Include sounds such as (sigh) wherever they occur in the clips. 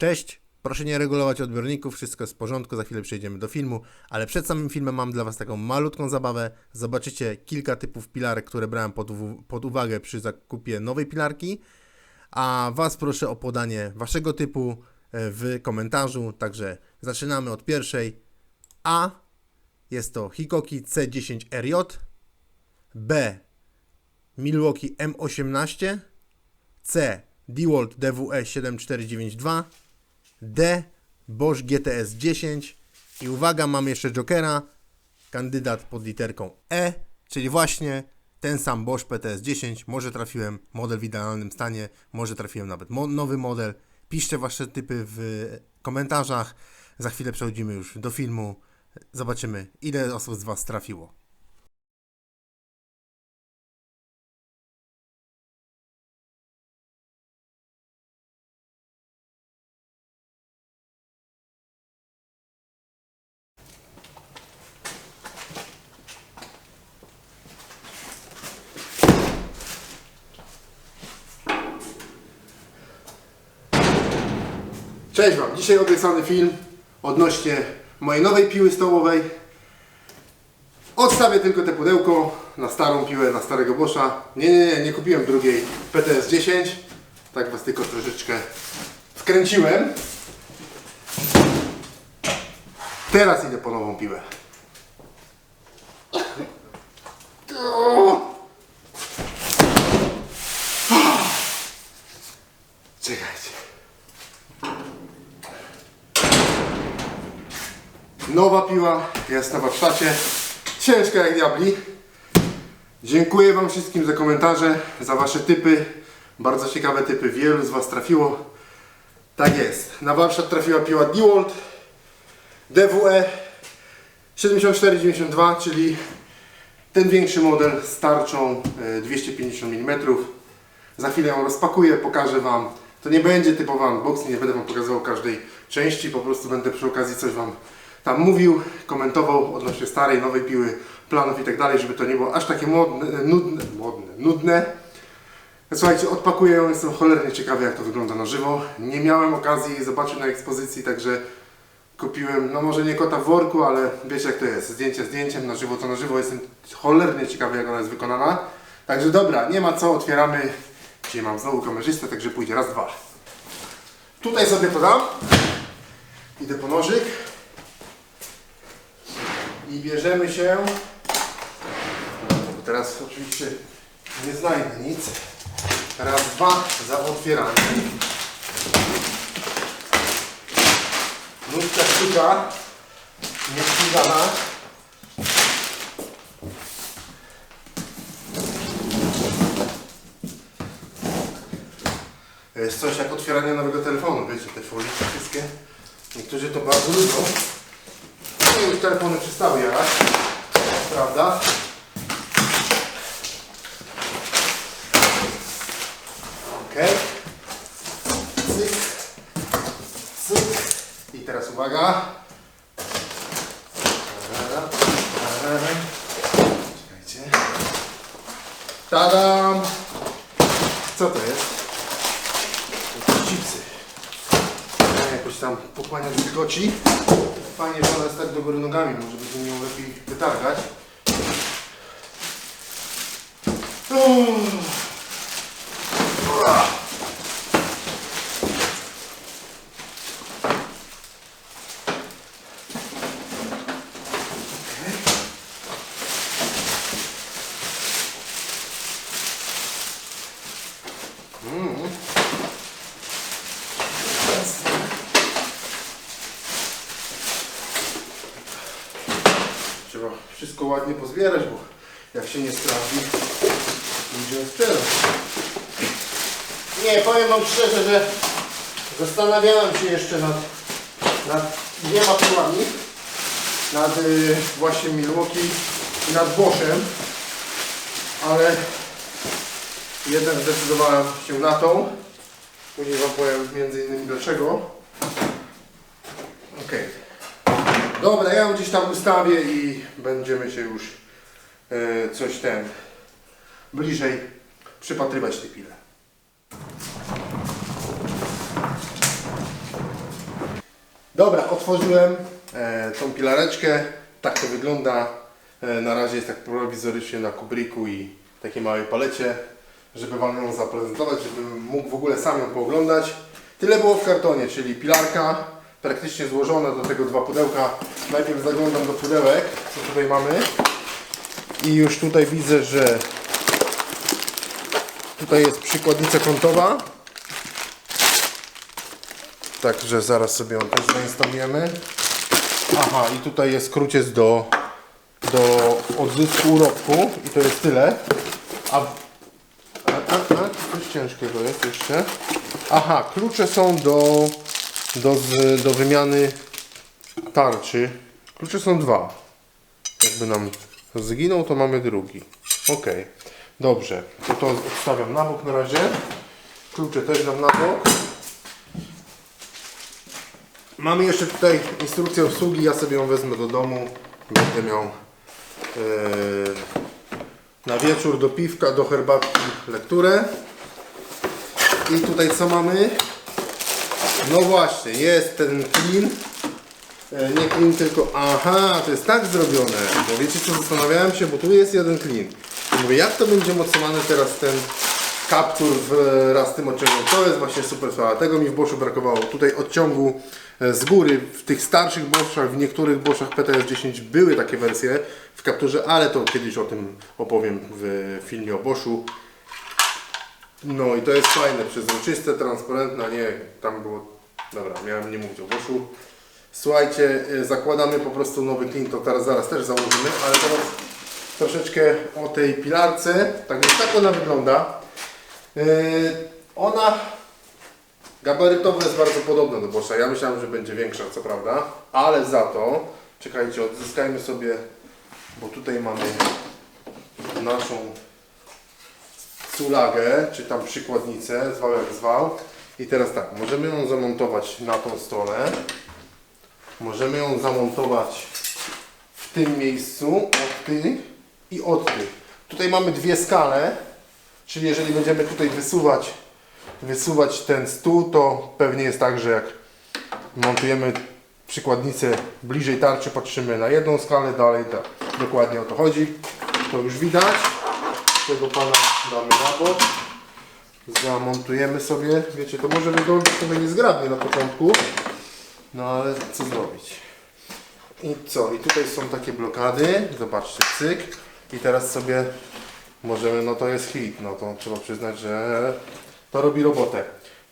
Cześć, proszę nie regulować odbiorników, wszystko jest w porządku, za chwilę przejdziemy do filmu, ale przed samym filmem mam dla Was taką malutką zabawę. Zobaczycie kilka typów pilarek, które brałem pod, pod uwagę przy zakupie nowej pilarki, a Was proszę o podanie Waszego typu e, w komentarzu, także zaczynamy od pierwszej. A. Jest to Hikoki C10RJ, B. Milwaukee M18, C. DeWalt DWE 7492, D Bosch GTS 10 i uwaga, mam jeszcze Jokera, kandydat pod literką E, czyli właśnie ten sam Bosch PTS 10, może trafiłem model w idealnym stanie, może trafiłem nawet mo- nowy model. Piszcie wasze typy w komentarzach. Za chwilę przechodzimy już do filmu. Zobaczymy, ile osób z was trafiło. Cześć Wam, dzisiaj obiecany film odnośnie mojej nowej piły stołowej. Odstawię tylko te pudełko na starą piłę, na starego Boscha. Nie, nie, nie, nie kupiłem drugiej PTS 10. Tak Was tylko troszeczkę wkręciłem. Teraz idę po nową piłę. Nowa piła jest na warsztacie. Ciężka jak diabli. Dziękuję Wam wszystkim za komentarze, za Wasze typy. Bardzo ciekawe typy. Wielu z Was trafiło. Tak jest. Na warsztat trafiła piła DeWalt DWE 7492, czyli ten większy model z tarczą e, 250 mm. Za chwilę ją rozpakuję, pokażę Wam. To nie będzie typowy unboxing, nie będę Wam pokazywał każdej części, po prostu będę przy okazji coś Wam tam mówił, komentował odnośnie starej, nowej piły, planów i tak dalej, żeby to nie było aż takie modne, nudne, modne, nudne. Słuchajcie, odpakuję ją, jestem cholernie ciekawy jak to wygląda na żywo. Nie miałem okazji zobaczyć na ekspozycji, także kupiłem, no może nie kota w worku, ale wiecie jak to jest, zdjęcie zdjęciem, na żywo to na żywo, jestem cholernie ciekawy jak ona jest wykonana. Także dobra, nie ma co, otwieramy. Dzisiaj mam znowu kamerzystę, także pójdzie raz, dwa. Tutaj sobie to dam. Idę po nożyk. I bierzemy się. Teraz oczywiście nie znajdę nic. Raz, dwa za otwieranie. Nóżka sztuka. Nie wpływana. To jest coś jak otwieranie nowego telefonu, wiecie, te folie wszystkie. Niektórzy to bardzo lubią. Już telefony przestały jarać, prawda? Okej. Cyk. Cyk. I teraz uwaga. Czekajcie. Tadam! Co to jest? Jakieś chipsy. Ja jakoś tam pochłaniać wilgoci. Fajnie, że ona jest tak do góry nogami, może będziemy ją lepiej wytargać. Uff. Trzeba wszystko pozbierać, bo jak się nie sprawdzi, ludzie sprzedać. Nie, powiem Wam szczerze, że zastanawiałem się jeszcze nad, nad dwiema piłami. Nad y, właśnie Milwaukee i nad Boschem. Ale jednak zdecydowałem się na tą. Później Wam powiem między innymi dlaczego. Okej. Dobra, ja ją gdzieś tam ustawię i będziemy się już coś ten bliżej przypatrywać tej pile. Dobra, otworzyłem e, tą pilareczkę. Tak to wygląda. E, na razie jest tak prowizorycznie na kubriku i takiej małej palecie, żeby Wam ją zaprezentować, żebym mógł w ogóle sam ją pooglądać. Tyle było w kartonie, czyli pilarka praktycznie złożona do tego dwa pudełka. Najpierw zaglądam do pudełek, co tutaj mamy. I już tutaj widzę, że tutaj jest przykładnica kątowa. Także zaraz sobie ją też zainstalujemy. Aha, i tutaj jest kruciec do, do odzysku urobku i to jest tyle. A, a, a, a coś ciężkiego jest jeszcze. Aha, klucze są do, do, z, do wymiany tarczy. Klucze są dwa. Jakby nam zginął, to mamy drugi. Ok, dobrze. To to odstawiam na bok na razie. Klucze też dam na bok. Mamy jeszcze tutaj instrukcję obsługi, ja sobie ją wezmę do domu. Będę miał e, na wieczór do piwka, do herbatki lekturę. I tutaj co mamy? No właśnie, jest ten clean. E, Nie clean, tylko aha, to jest tak zrobione. Bo wiecie co, zastanawiałem się, bo tu jest jeden clean. Mówię, jak to będzie mocowane teraz ten kaptur wraz z tym odciągiem. To jest właśnie super sprawa. Tego mi w Boschu brakowało. Tutaj odciągu e, z góry, w tych starszych Boschach, w niektórych Boschach PTS 10 były takie wersje w kapturze, ale to kiedyś o tym opowiem w filmie o Boschu. No i to jest fajne, przezroczyste, transparentne, nie tam było... Dobra, miałem nie mówić o Boschu. Słuchajcie, e, zakładamy po prostu nowy clean, to teraz zaraz też założymy, ale teraz troszeczkę o tej pilarce. Tak więc tak ona wygląda. Yy, ona gabarytowo jest bardzo podobna do Boscha. Ja myślałem, że będzie większa, co prawda, ale za to, czekajcie, odzyskajmy sobie, bo tutaj mamy naszą culagę, czy tam przykładnicę, zwał jak zwał. I teraz tak, możemy ją zamontować na tą stronę. Możemy ją zamontować w tym miejscu, od tych i od tych. Tutaj mamy dwie skale, czyli jeżeli będziemy tutaj wysuwać, wysuwać ten stół, to pewnie jest tak, że jak montujemy przykładnicę bliżej tarczy, patrzymy na jedną skalę, dalej tak. Dokładnie o to chodzi. To już widać. Tego pana damy na bok. Zamontujemy sobie. Wiecie, to może wyglądać trochę niezgrabnie na początku, no ale co zrobić? I co? I tutaj są takie blokady. Zobaczcie, cyk. I teraz sobie możemy, no to jest hit. No to trzeba przyznać, że to robi robotę.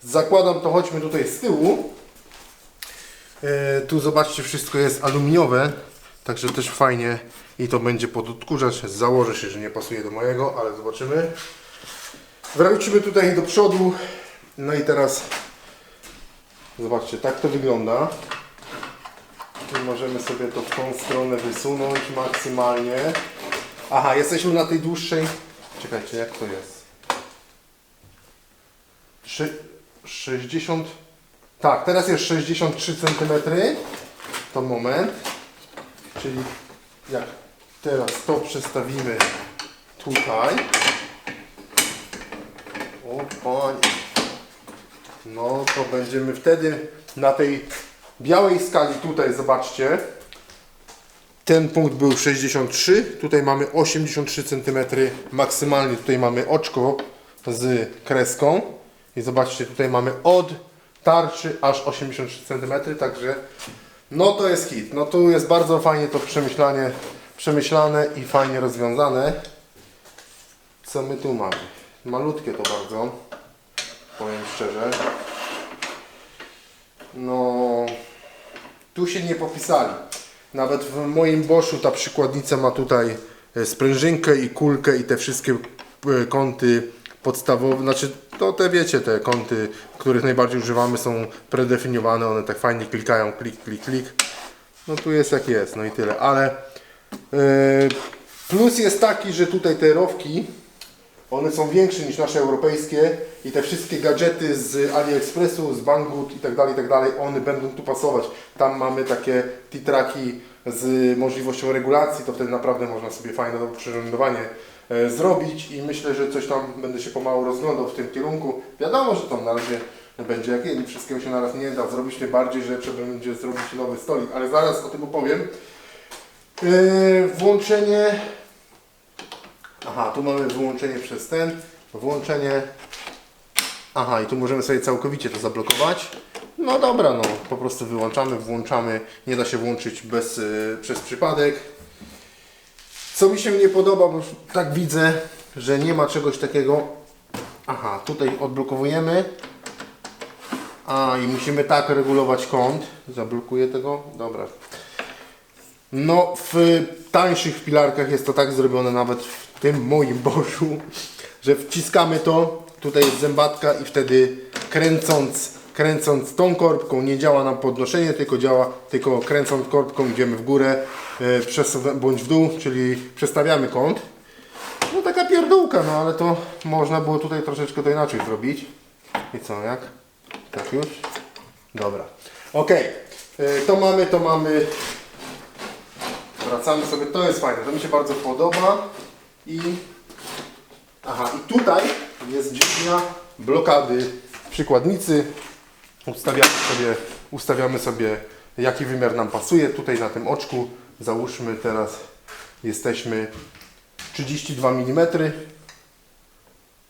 Zakładam to, chodźmy tutaj z tyłu. E, tu zobaczcie, wszystko jest aluminiowe. Także też fajnie. I to będzie pod odkurzacz. Założę się, że nie pasuje do mojego, ale zobaczymy. Wrócimy tutaj do przodu. No i teraz zobaczcie, tak to wygląda. I możemy sobie to w tą stronę wysunąć maksymalnie. Aha, jesteśmy na tej dłuższej. Czekajcie, jak to jest? Szy- 60. Tak, teraz jest 63 cm. To moment. Czyli jak teraz to przestawimy tutaj. O panie. No to będziemy wtedy na tej białej skali tutaj, zobaczcie. Ten punkt był 63, tutaj mamy 83 cm maksymalnie, tutaj mamy oczko z kreską i zobaczcie, tutaj mamy od tarczy aż 83 cm, także no to jest hit. No tu jest bardzo fajnie to przemyślanie, przemyślane i fajnie rozwiązane. Co my tu mamy? Malutkie to bardzo, powiem szczerze. No, tu się nie popisali. Nawet w moim Boschu ta przykładnica ma tutaj e, sprężynkę i kulkę i te wszystkie e, kąty podstawowe, znaczy to te wiecie, te kąty, których najbardziej używamy są predefiniowane, one tak fajnie klikają, klik, klik, klik. No tu jest jak jest, no i tyle, ale e, plus jest taki, że tutaj te rowki one są większe niż nasze europejskie i te wszystkie gadżety z AliExpressu, z Banggood i tak dalej, i tak dalej, one będą tu pasować. Tam mamy takie T-traki z możliwością regulacji, to wtedy naprawdę można sobie fajne przyrządowanie e, zrobić i myślę, że coś tam będę się pomału rozglądał w tym kierunku. Wiadomo, że tam na razie będzie jak. Wszystkiego się naraz nie da zrobić, tym bardziej, że trzeba będzie zrobić nowy stolik, ale zaraz o tym opowiem. Yy, włączenie. Aha, tu mamy wyłączenie przez ten. Włączenie. Aha, i tu możemy sobie całkowicie to zablokować. No dobra, no po prostu wyłączamy, włączamy. Nie da się włączyć bez, yy, przez przypadek. Co mi się nie podoba, bo tak widzę, że nie ma czegoś takiego. Aha, tutaj odblokowujemy. A i musimy tak regulować kąt. Zablokuję tego. Dobra. No, w tańszych pilarkach jest to tak zrobione, nawet w tym moim Boschu, że wciskamy to, tutaj jest zębatka i wtedy kręcąc, kręcąc tą korbką nie działa nam podnoszenie, tylko działa, tylko kręcąc korbką idziemy w górę e, bądź w dół, czyli przestawiamy kąt. No taka pierdółka, no ale to można było tutaj troszeczkę to inaczej zrobić. I co, jak? Tak już? Dobra. Ok, to mamy, to mamy Wracamy sobie, to jest fajne, to mi się bardzo podoba. I aha, i tutaj jest dźwignia blokady przykładnicy. Ustawiamy sobie, ustawiamy sobie jaki wymiar nam pasuje. Tutaj na tym oczku załóżmy teraz jesteśmy 32 mm.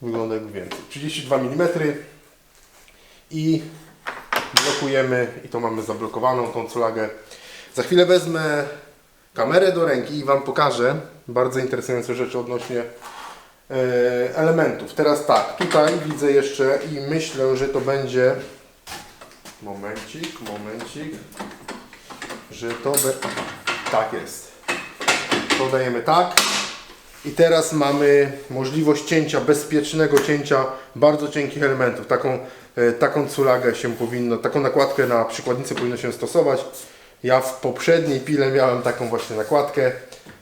Wygląda jak więcej. 32 mm i blokujemy i to mamy zablokowaną tą culagę. Za chwilę wezmę kamerę do ręki i Wam pokażę bardzo interesujące rzeczy odnośnie e, elementów. Teraz tak, tutaj widzę jeszcze i myślę, że to będzie momencik, momencik, że to be... tak jest. To dajemy tak i teraz mamy możliwość cięcia, bezpiecznego cięcia bardzo cienkich elementów. Taką, e, taką culagę się powinno, taką nakładkę na przykładnicy powinno się stosować. Ja w poprzedniej pile miałem taką właśnie nakładkę.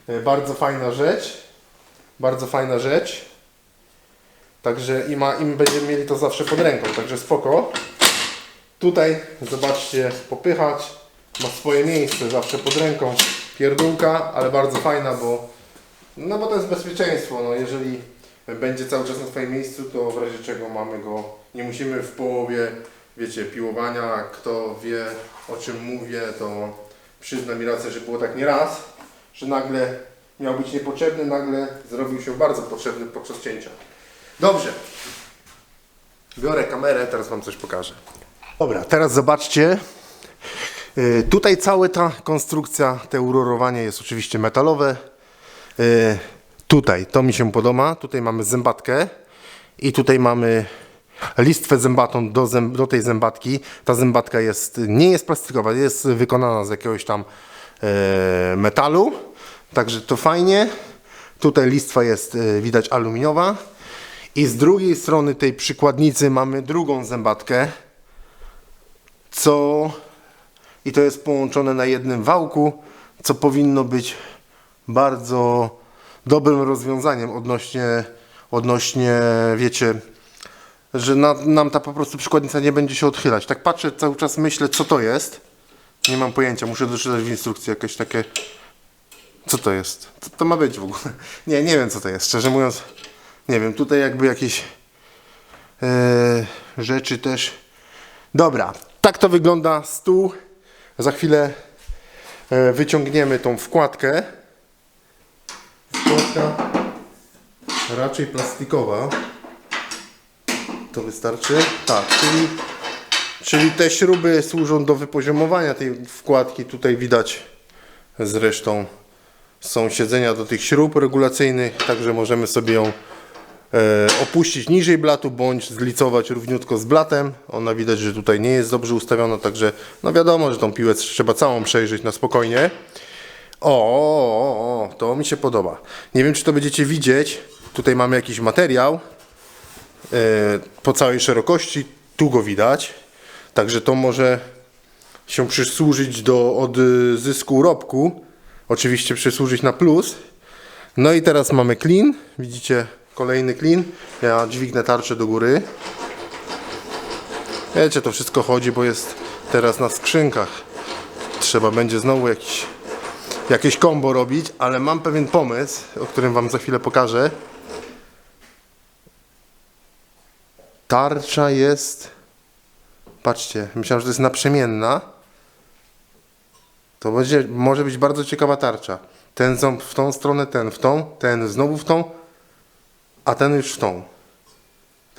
E, Bardzo fajna rzecz. Bardzo fajna rzecz. Także i, ma, im będziemy mieli to zawsze pod ręką, także spoko. Tutaj zobaczcie, popychać. Ma swoje miejsce zawsze pod ręką. Pierdółka, ale bardzo fajna, bo no bo to jest bezpieczeństwo. No, jeżeli będzie cały czas na swoim miejscu, to w razie czego mamy go, nie musimy w połowie, wiecie, piłowania, kto wie o czym mówię, to przyzna mi rację, że było tak nie raz, że nagle miał być niepotrzebny, nagle zrobił się bardzo potrzebny podczas cięcia. Dobrze. Biorę kamerę, teraz Wam coś pokażę. Dobra, teraz zobaczcie. Yy, Tutaj cała ta konstrukcja, te urorowanie jest oczywiście metalowe. Yy, Tutaj, to mi się podoba. Tutaj mamy zębatkę i tutaj mamy listwę zębatą do, zęb, do tej zębatki. Ta zębatka jest, nie jest plastikowa, jest wykonana z jakiegoś tam e, metalu. Także to fajnie. Tutaj listwa jest e, widać aluminiowa. I z drugiej strony tej przykładnicy mamy drugą zębatkę, co i to jest połączone na jednym wałku, co powinno być bardzo dobrym rozwiązaniem odnośnie, odnośnie wiecie, że na, nam ta po prostu przykładnica nie będzie się odchylać. Tak patrzę, cały czas myślę, co to jest. Nie mam pojęcia, muszę doczytać w instrukcji jakieś takie... Co to jest? Co to ma być w ogóle? (laughs) Nie, nie wiem co to jest, szczerze mówiąc. Nie wiem, tutaj jakby jakieś e, rzeczy też... Dobra, tak to wygląda stół. Za chwilę e, wyciągniemy tą wkładkę. Wkładka raczej plastikowa. To wystarczy? Tak, czyli, czyli te śruby służą do wypoziomowania tej wkładki. Tutaj widać zresztą są siedzenia do tych śrub regulacyjnych, także możemy sobie ją e, opuścić niżej blatu bądź zlicować równiutko z blatem. Ona widać, że tutaj nie jest dobrze ustawiona, także no wiadomo, że tą piłę trzeba całą przejrzeć na spokojnie. O, o, o, to mi się podoba. Nie wiem, czy to będziecie widzieć. Tutaj mamy jakiś materiał po całej szerokości. Tu go widać. Także to może się przysłużyć do odzysku urobku. Oczywiście przysłużyć na plus. No i teraz mamy clean. Widzicie kolejny clean. Ja dźwignę tarczę do góry. Wiecie, to wszystko chodzi, bo jest teraz na skrzynkach. Trzeba będzie znowu jakiś jakieś kombo robić, ale mam pewien pomysł, o którym Wam za chwilę pokażę. Tarcza jest Patrzcie, myślałem, że to jest naprzemienna. To będzie, może być bardzo ciekawa tarcza. Ten ząb w tą stronę, ten w tą, ten znowu w tą, a ten już w tą.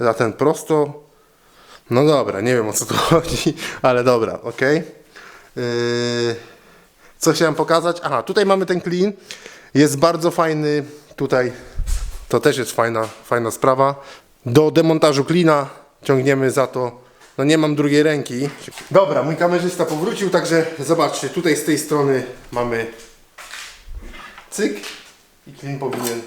A ten prosto. No dobra, nie wiem o co tu (laughs) chodzi, ale dobra, ok. Yy, co chciałem pokazać? Aha, tutaj mamy ten clean. Jest bardzo fajny. Tutaj to też jest fajna, fajna sprawa. Do demontażu klina ciągniemy za to. No nie mam drugiej ręki. Dobra, mój kamerzysta powrócił, także zobaczcie, tutaj z tej strony mamy cyk i klin powinien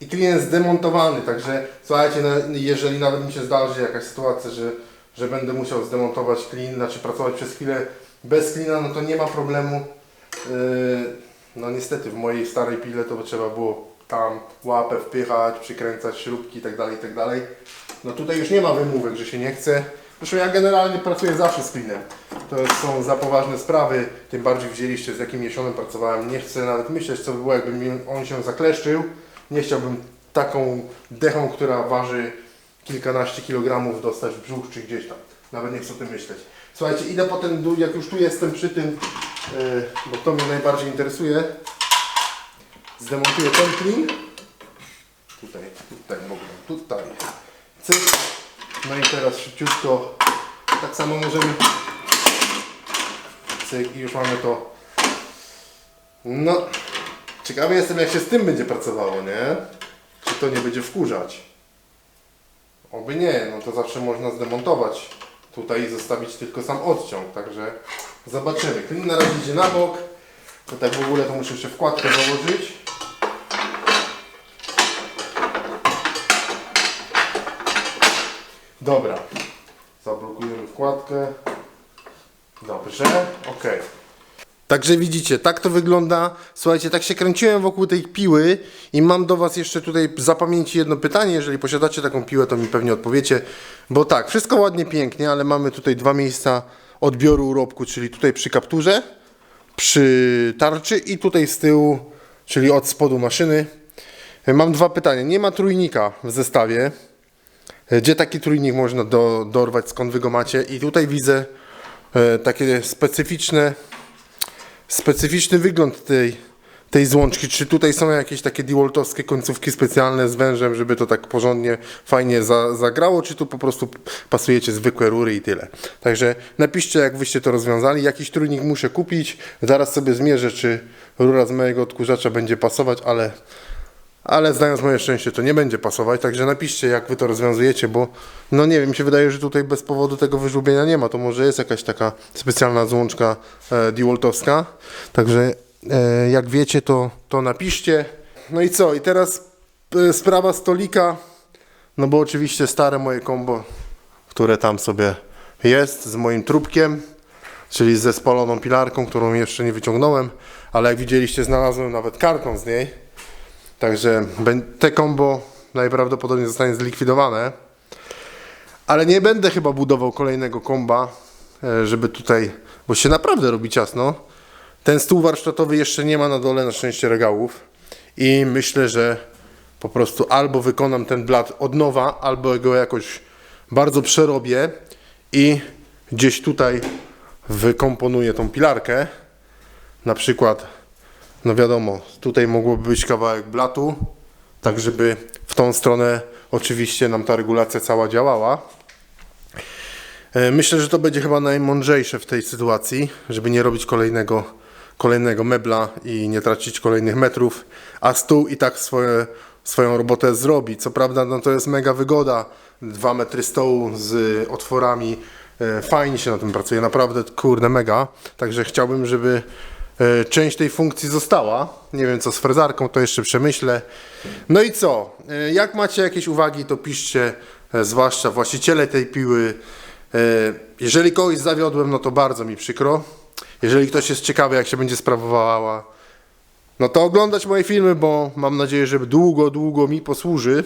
i klient jest zdemontowany, także słuchajcie, jeżeli nawet mi się zdarzy jakaś sytuacja, że, że będę musiał zdemontować klin, znaczy pracować przez chwilę bez klina, no to nie ma problemu. Yy, no niestety w mojej starej pile to trzeba było tam łapę wpychać, przykręcać śrubki itd., itd. No tutaj już nie ma wymówek, że się nie chce. Zresztą ja generalnie pracuję zawsze z klinem. To są za poważne sprawy, tym bardziej wzięliście z jakim jesionem pracowałem. Nie chcę nawet myśleć, co by było, jakby on się zakleszczył. Nie chciałbym taką dechą, która waży kilkanaście kilogramów dostać w brzuch czy gdzieś tam. Nawet nie chcę o tym myśleć. Słuchajcie, idę potem, jak już tu jestem przy tym, yy, bo to mnie najbardziej interesuje. Zdemontuję ten klin. Tutaj, tutaj mogę, tutaj. Cyk. No i teraz szybciutko. Tak samo możemy. Cyk i już mamy to. No. Ciekawy jestem jak się z tym będzie pracowało, nie? Czy to nie będzie wkurzać? Oby nie, no to zawsze można zdemontować tutaj i zostawić tylko sam odciąg, także zobaczymy. Klin na razie idzie na bok. To tak w ogóle to muszę jeszcze wkładkę założyć. Dobra. Zablokujemy wkładkę. Dobrze, ok. Także widzicie, tak to wygląda. Słuchajcie, tak się kręciłem wokół tej piły i mam do Was jeszcze tutaj za pamięci jedno pytanie. Jeżeli posiadacie taką piłę, to mi pewnie odpowiecie. Bo tak, wszystko ładnie, pięknie, ale mamy tutaj dwa miejsca odbioru urobku, czyli tutaj przy kapturze, przy tarczy i tutaj z tyłu, czyli od spodu maszyny. Mam dwa pytania. Nie ma trójnika w zestawie. Gdzie taki trójnik można do, dorwać, skąd wy go macie? I tutaj widzę e, takie specyficzne, specyficzny wygląd tej, tej złączki. Czy tutaj są jakieś takie dewoltowskie końcówki specjalne z wężem, żeby to tak porządnie, fajnie za, zagrało, czy tu po prostu pasujecie zwykłe rury i tyle. Także napiszcie, jak wyście to rozwiązali. Jakiś trójnik muszę kupić. Zaraz sobie zmierzę, czy rura z mojego odkurzacza będzie pasować, ale ale znając moje szczęście to nie będzie pasować, także napiszcie jak wy to rozwiązujecie, bo no nie wiem, mi się wydaje, że tutaj bez powodu tego wyżubienia nie ma, to może jest jakaś taka specjalna złączka e, DeWaltowska, także e, jak wiecie to, to napiszcie. No i co, i teraz e, sprawa stolika, no bo oczywiście stare moje kombo, które tam sobie jest z moim trubkiem, czyli ze spaloną pilarką, którą jeszcze nie wyciągnąłem, ale jak widzieliście znalazłem nawet karton z niej, Także te kombo najprawdopodobniej zostanie zlikwidowane. Ale nie będę chyba budował kolejnego komba, e, żeby tutaj, bo się naprawdę robi ciasno. Ten stół warsztatowy jeszcze nie ma na dole na szczęście regałów i myślę, że po prostu albo wykonam ten blat od nowa, albo go jakoś bardzo przerobię i gdzieś tutaj wykomponuję tą pilarkę. Na przykład no wiadomo, tutaj mogłoby być kawałek blatu, tak żeby w tą stronę oczywiście nam ta regulacja cała działała. E, Myślę, że to będzie chyba najmądrzejsze w tej sytuacji, żeby nie robić kolejnego, kolejnego mebla i nie tracić kolejnych metrów, a stół i tak swoje, swoją robotę zrobi. Co prawda no to jest mega wygoda, dwa metry stołu z otworami, E, fajnie się na tym pracuje, naprawdę kurde mega, także chciałbym, żeby część tej funkcji została. Nie wiem co z frezarką, to jeszcze przemyślę. No i co? E, Jak macie jakieś uwagi, to piszcie, e, zwłaszcza właściciele tej piły. E, Jeżeli kogoś zawiodłem, no to bardzo mi przykro. Jeżeli ktoś jest ciekawy, jak się będzie sprawowała, no to oglądać moje filmy, bo mam nadzieję, że długo, długo mi posłuży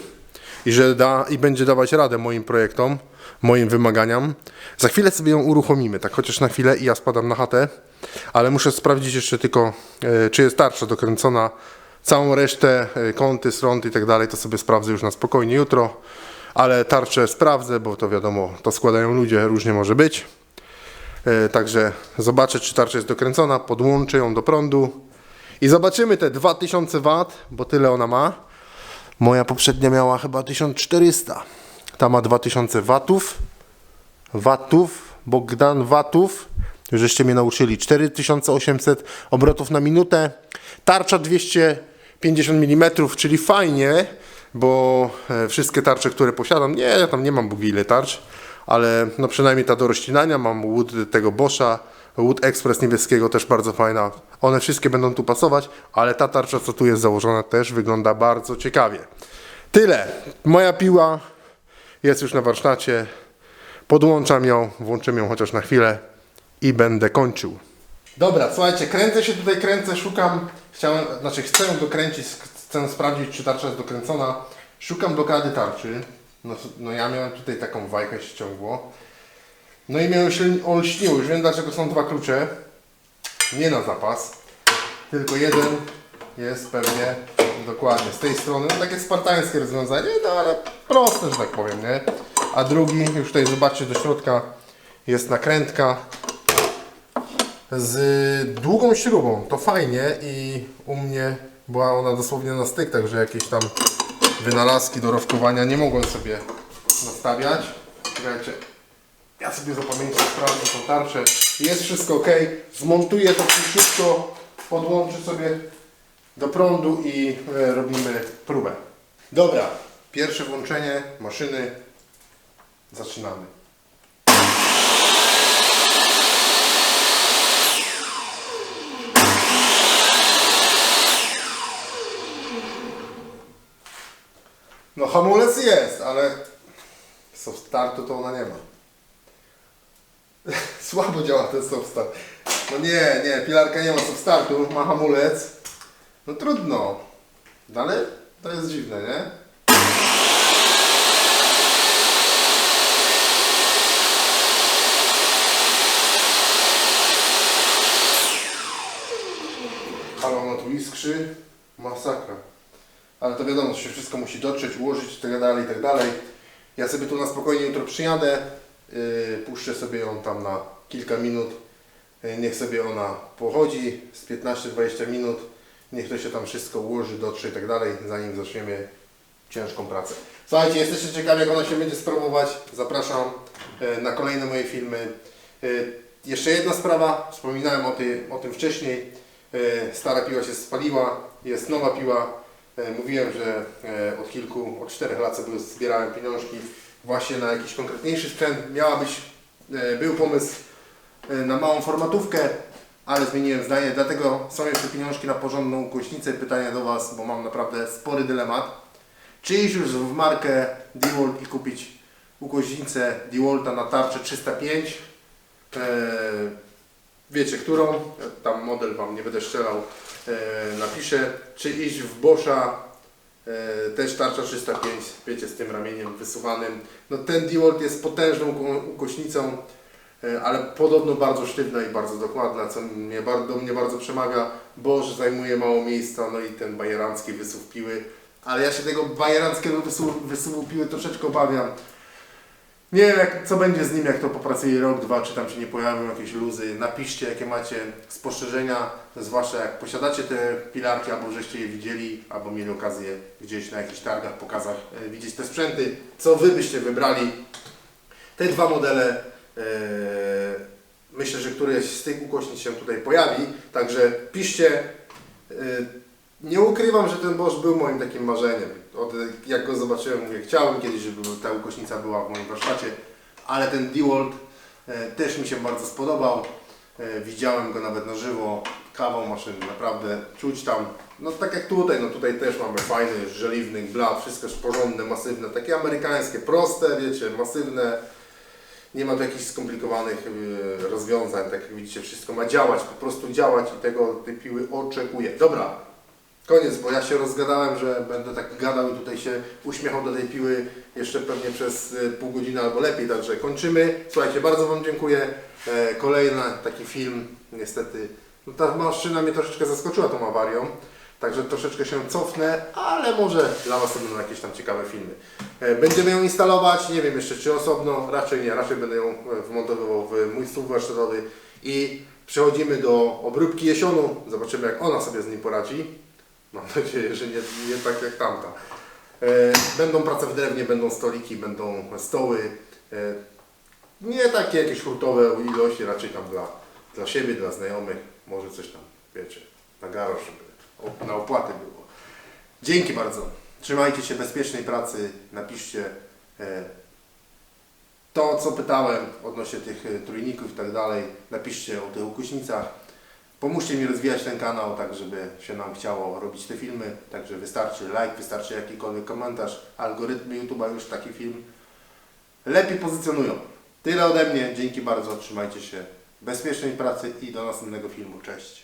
i że da i będzie dawać radę moim projektom, moim wymaganiom. Za chwilę sobie ją uruchomimy, tak chociaż na chwilę i ja spadam na chatę, ale muszę sprawdzić jeszcze tylko, e, czy jest tarcza dokręcona. Całą resztę, e, kąty, srąd i tak dalej, to sobie sprawdzę już na spokojnie jutro. ale tarczę sprawdzę, bo to wiadomo, to składają ludzie, różnie może być. E, Także zobaczę, czy tarcza jest dokręcona, podłączę ją do prądu i zobaczymy te 2000 W, bo tyle ona ma. Moja poprzednia miała chyba 1400. Ta ma 2000 watów. Watów, Bogdan Watów. Już żeście mnie nauczyli. 4800 obrotów na minutę. Tarcza 250 mm, czyli fajnie, bo e, wszystkie tarcze, które posiadam, nie, ja tam nie mam Bogu ile tarcz, ale no przynajmniej ta do rozcinania, mam Wood tego Boscha, Wood Express niebieskiego też bardzo fajna. One wszystkie będą tu pasować, ale ta tarcza, co tu jest założona, też wygląda bardzo ciekawie. Tyle. Moja piła jest już na warsztacie. Podłączam ją, włączymy ją chociaż na chwilę i będę kończył. Dobra, słuchajcie, kręcę się tutaj, kręcę, szukam, chciałem, znaczy chcę dokręcić, chcę sprawdzić, czy tarcza jest dokręcona. Szukam blokady tarczy. No, no ja miałem tutaj taką wajchę ściągło. No i mnie olśni- olśniło, już wiem dlaczego są dwa klucze. Nie na zapas, tylko jeden jest pewnie dokładnie z tej strony. No, takie spartańskie rozwiązanie, no ale proste, że tak powiem, nie? A drugi, już tutaj zobaczcie do środka, jest nakrętka z długą śrubą. To fajnie i u mnie była ona dosłownie na styk, także jakieś tam wynalazki do rowkowania nie mogłem sobie nastawiać. Czekajcie, ja sobie zapamiętam sprawdzę tą tarczę. Jest wszystko ok. Zmontuję to szybko, podłączę sobie do prądu i e, robimy próbę. Dobra, pierwsze włączenie maszyny. Zaczynamy. No hamulec jest, ale soft startu to ona nie ma. (laughs) Słabo działa ten soft start. No nie, nie, pilarka nie ma soft startu, ma hamulec. No trudno. No Ale to jest dziwne, nie? Ale ona tu iskrzy. Masakra. Ale to wiadomo, że się wszystko musi dotrzeć, ułożyć i tak dalej, i tak. Ja sobie tu na spokojnie jutro przyjadę, yy, puszczę sobie ją tam na kilka minut, yy, niech sobie ona pochodzi z 15-20 minut, niech to się tam wszystko ułoży, dotrze i tak zanim zaczniemy ciężką pracę. Słuchajcie, jesteście ciekawi jak ona się będzie sprawować, zapraszam yy, na kolejne moje filmy. Yy, jeszcze jedna sprawa, wspominałem o, tej, o tym wcześniej, yy, stara piła się spaliła, jest nowa piła, Mówiłem, że e, od kilku, od czterech lat sobie zbierałem pieniążki właśnie na jakiś konkretniejszy sprzęt. Miała być, e, był pomysł e, na małą formatówkę, ale zmieniłem zdanie, dlatego są jeszcze pieniążki na porządną ukośnicę. Pytanie do Was, bo mam naprawdę spory dylemat. Czy iść już w markę DeWalt i kupić ukośnicę DeWalta na tarczę 305? E, wiecie którą, tam model Wam nie będę strzelał, e, napiszę, czy iść w Boscha, e, też tarcza 305, wiecie, z tym ramieniem wysuwanym. No ten DeWalt jest potężną uko- ukośnicą, e, ale podobno bardzo sztywna i bardzo dokładna, co mnie, do mnie bardzo przemawia. Bosch zajmuje mało miejsca, no i ten bajerancki wysuw piły, ale ja się tego bajeranckiego wysuwu, wysuwu piły troszeczkę obawiam. Nie wiem, jak, co będzie z nim, jak to popracuje rok, dwa, czy tam się nie pojawią jakieś luzy. Napiszcie, jakie macie spostrzeżenia, zwłaszcza jak posiadacie te pilarki, albo żeście je widzieli, albo mieli okazję gdzieś na jakichś targach, pokazach e, widzieć te sprzęty. Co Wy byście wybrali? Te dwa modele, e, myślę, że któreś z tych ukośnic się tutaj pojawi, także piszcie. E, nie ukrywam, że ten Bosch był moim takim marzeniem. Od, jak go zobaczyłem, mówię, chciałem kiedyś, żeby ta ukośnica była w moim warsztacie, ale ten DeWalt e, też mi się bardzo spodobał. E, widziałem go nawet na żywo, kawał maszyny, naprawdę czuć tam, no tak jak tutaj, no tutaj też mamy fajny, żeliwny blat, wszystko jest porządne, masywne, takie amerykańskie, proste, wiecie, masywne. Nie ma tu jakichś skomplikowanych y, rozwiązań, tak jak widzicie, wszystko ma działać, po prostu działać i tego tej piły oczekuję. Dobra, Koniec, bo ja się rozgadałem, że będę tak gadał i tutaj się uśmiechał do tej piły jeszcze pewnie przez y, pół godziny albo lepiej, także kończymy. Słuchajcie, bardzo Wam dziękuję. E, Kolejny taki film, niestety, no ta maszyna mnie troszeczkę zaskoczyła tą awarią, Także troszeczkę się cofnę, ale może dla Was będą jakieś tam ciekawe filmy. E, Będziemy ją instalować, nie wiem jeszcze czy osobno, raczej nie, raczej będę ją e, wmontowywał w mój stół warsztatowy i przechodzimy do obróbki jesionu. Zobaczymy jak ona sobie z nim poradzi. Mam nadzieję, że nie, nie tak jak tamta. E, Będą prace w drewnie, będą stoliki, będą stoły. E, Nie takie jakieś hurtowe ilości, raczej tam dla, dla siebie, dla znajomych. Może coś tam, wiecie, na garaż, żeby na opłaty było. Dzięki bardzo. Trzymajcie się bezpiecznej pracy. Napiszcie e, to, co pytałem odnośnie tych trójników i tak dalej. Napiszcie o tych ukuśnicach. Pomóżcie mi rozwijać ten kanał, tak żeby się nam chciało robić te filmy. Także wystarczy like, wystarczy jakikolwiek komentarz. Algorytmy YouTube'a już taki film lepiej pozycjonują. Tyle ode mnie. Dzięki bardzo. Trzymajcie się. Bezpiecznej pracy i do następnego filmu. Cześć.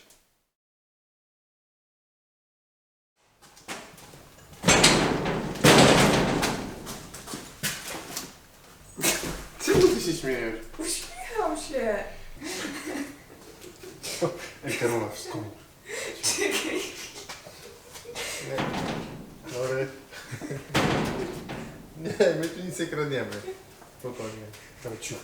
Czemu ty się śmiejesz? Uśmiechał się. Ej, Karola, wszystko. Czekaj. Sorry. Nie, my tu nic nie kradniemy. Spokojnie. Dawaj, ciu.